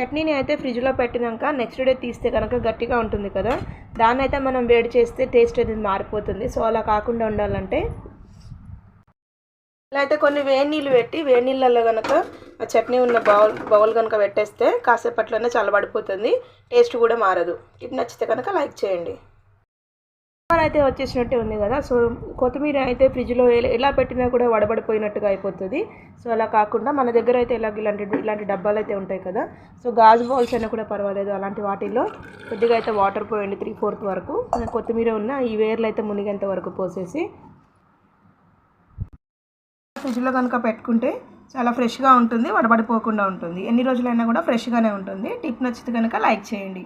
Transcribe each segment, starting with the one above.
చట్నీని అయితే ఫ్రిడ్జ్లో పెట్టినాక నెక్స్ట్ డే తీస్తే కనుక గట్టిగా ఉంటుంది కదా దాన్ని అయితే మనం వేడి చేస్తే టేస్ట్ అనేది మారిపోతుంది. సో అలా కాకుండా ఉండాలంటే ఇలా అయితే కొన్ని వేడి నీళ్ళు పెట్టి వేడి నీళ్ళల్లో కనుక ఆ చట్నీ ఉన్న బౌల్ బౌల్ కనుక పెట్టేస్తే కాసేపట్లోనే చల్లబడిపోతుంది. టేస్ట్ కూడా మారదు. ఇది నచ్చితే కనుక లైక్ చేయండి. అయితే వచ్చేసినట్టే ఉంది కదా. సో కొత్తిమీర అయితే ఫ్రిడ్జ్లో ఎలా పెట్టినా కూడా వడబడిపోయినట్టుగా అయిపోతుంది. సో అలా కాకుండా మన దగ్గర అయితే ఇలా ఇలాంటి ఇలాంటి డబ్బాలు అయితే ఉంటాయి కదా. సో గాజు బౌల్స్ అయినా కూడా పర్వాలేదు. అలాంటి వాటిల్లో కొద్దిగా అయితే వాటర్ పోయండి త్రీ ఫోర్త్ వరకు. కొత్తిమీర ఉన్న ఈ వేర్లు అయితే మునిగేంత వరకు పోసేసి ఫ్రిడ్జ్లో కనుక పెట్టుకుంటే చాలా ఫ్రెష్గా ఉంటుంది వడబడిపోకుండా ఉంటుంది. ఎన్ని రోజులైనా కూడా ఫ్రెష్గానే ఉంటుంది. టిప్ నచ్చితే కనుక లైక్ చేయండి.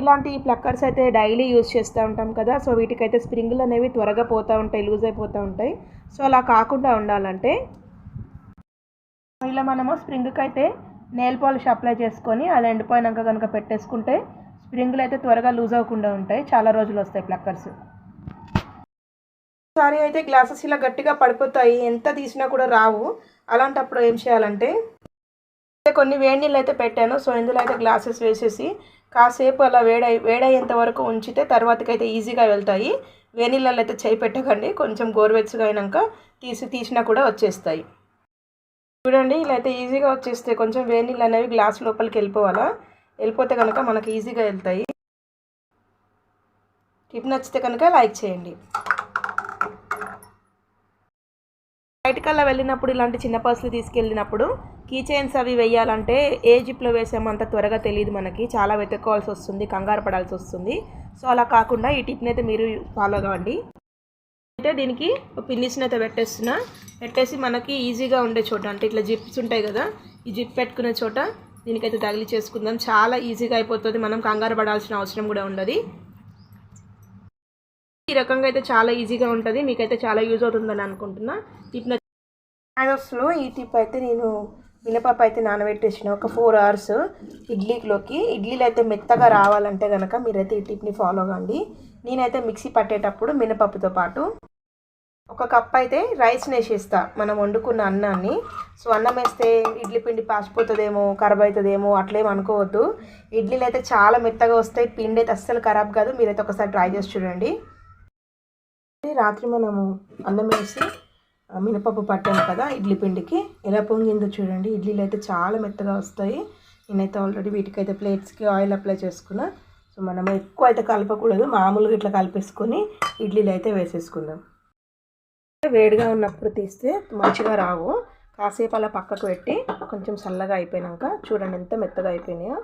ఇలాంటి ప్లక్కర్స్ అయితే డైలీ యూజ్ చేస్తూ ఉంటాం కదా సో వీటికైతే స్ప్రింగులు అనేవి త్వరగా పోతూ ఉంటాయి లూజ్ అయిపోతూ ఉంటాయి. సో అలా కాకుండా ఉండాలంటే ఇలా మనము స్ప్రింగ్కి అయితే నెయిల్ పాలిష్ అప్లై చేసుకొని అది ఎండిపోయినాక కనుక పెట్టేసుకుంటే స్ప్రింగులు అయితే త్వరగా లూజ్ అవ్వకుండా ఉంటాయి చాలా రోజులు వస్తాయి ప్లక్కర్స్. ఒకసారి అయితే గ్లాసెస్ ఇలా గట్టిగా పడిపోతాయి ఎంత తీసినా కూడా రావు. అలాంటప్పుడు ఏం చేయాలంటే కొన్ని వేడి నీళ్ళు అయితే పెట్టాను సో ఇందులో అయితే గ్లాసెస్ వేసేసి కాసేపు అలా వేడై వేడయ్యేంత వరకు ఉంచితే తర్వాతకైతే ఈజీగా వెళ్తాయి. వేడి అయితే చేయి పెట్టకండి. కొంచెం గోరువెచ్చగా అయినాక తీసి తీసినా కూడా వచ్చేస్తాయి. చూడండి ఇలా అయితే ఈజీగా వచ్చేస్తాయి కొంచెం వేనీళ్ళు అనేవి గ్లాస్ లోపలికి వెళ్ళిపోవాలా? వెళ్ళిపోతే కనుక మనకి ఈజీగా వెళ్తాయి. టిప్ నచ్చితే కనుక లైక్ చేయండి. బయటకల్లా వెళ్ళినప్పుడు ఇలాంటి చిన్న పర్సులు తీసుకెళ్ళినప్పుడు కీ చైన్స్ అవి వేయాలంటే ఏ జిప్లో వేసామో అంత త్వరగా తెలియదు మనకి. చాలా వెతుక్కోవాల్సి వస్తుంది కంగారు పడాల్సి వస్తుంది. సో అలా కాకుండా ఈ టిప్ని అయితే మీరు ఫాలో కావండి అయితే దీనికి పిన్నిస్ని అయితే పెట్టేస్తున్నా. పెట్టేసి మనకి ఈజీగా ఉండే చోట అంటే ఇట్లా జిప్స్ ఉంటాయి కదా ఈ జిప్ పెట్టుకునే చోట దీనికైతే తగిలి చేసుకుందాం. చాలా ఈజీగా అయిపోతుంది మనం కంగారు పడాల్సిన అవసరం కూడా ఉండదు. ఈ రకంగా అయితే చాలా ఈజీగా ఉంటుంది మీకైతే చాలా యూజ్ అవుతుందని అనుకుంటున్నా. టిప్ లో ఈ టిప్ అయితే నేను మినపప్పు అయితే నానబెట్టేసిన. ఒక ఫోర్ అవర్స్ ఇడ్లీలోకి. ఇడ్లీలు అయితే మెత్తగా రావాలంటే కనుక మీరైతే ఈ టిప్ని ఫాలో కండి. నేనైతే మిక్సీ పట్టేటప్పుడు మినపప్పుతో పాటు ఒక కప్ అయితే రైస్ వేసేస్తా మనం వండుకున్న అన్నాన్ని. సో అన్నం వేస్తే ఇడ్లీ పిండి పాసిపోతుందేమో ఖరాబ్ అవుతుందేమో అట్లేం అనుకోవద్దు. ఇడ్లీలు అయితే చాలా మెత్తగా వస్తాయి. పిండి అయితే అస్సలు ఖరాబ్ కాదు. మీరైతే ఒకసారి ట్రై చేసి చూడండి. రాత్రి మనము అన్నం వేసి మినపప్పు పట్టాను కదా ఇడ్లీ పిండికి. ఎలా పొంగిందో చూడండి. ఇడ్లీలు అయితే చాలా మెత్తగా వస్తాయి. నేనైతే ఆల్రెడీ వీటికైతే ప్లేట్స్కి ఆయిల్ అప్లై చేసుకున్నా. సో మనం ఎక్కువ అయితే కలపకూడదు. మామూలుగా ఇట్లా కలిపేసుకొని ఇడ్లీలు అయితే వేసేసుకుందాం. వేడిగా ఉన్నప్పుడు తీస్తే మంచిగా రావు. కాసేపు అలా పక్కకు పెట్టి కొంచెం చల్లగా అయిపోయినాక చూడండి ఎంత మెత్తగా అయిపోయినాయో.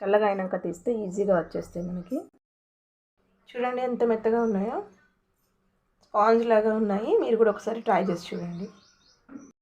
చల్లగా అయినాక తీస్తే ఈజీగా వచ్చేస్తాయి మనకి. చూడండి ఎంత మెత్తగా ఉన్నాయో. స్పాంజ్ లాగా ఉన్నాయి. మీరు కూడా ఒకసారి ట్రై చేసి చూడండి.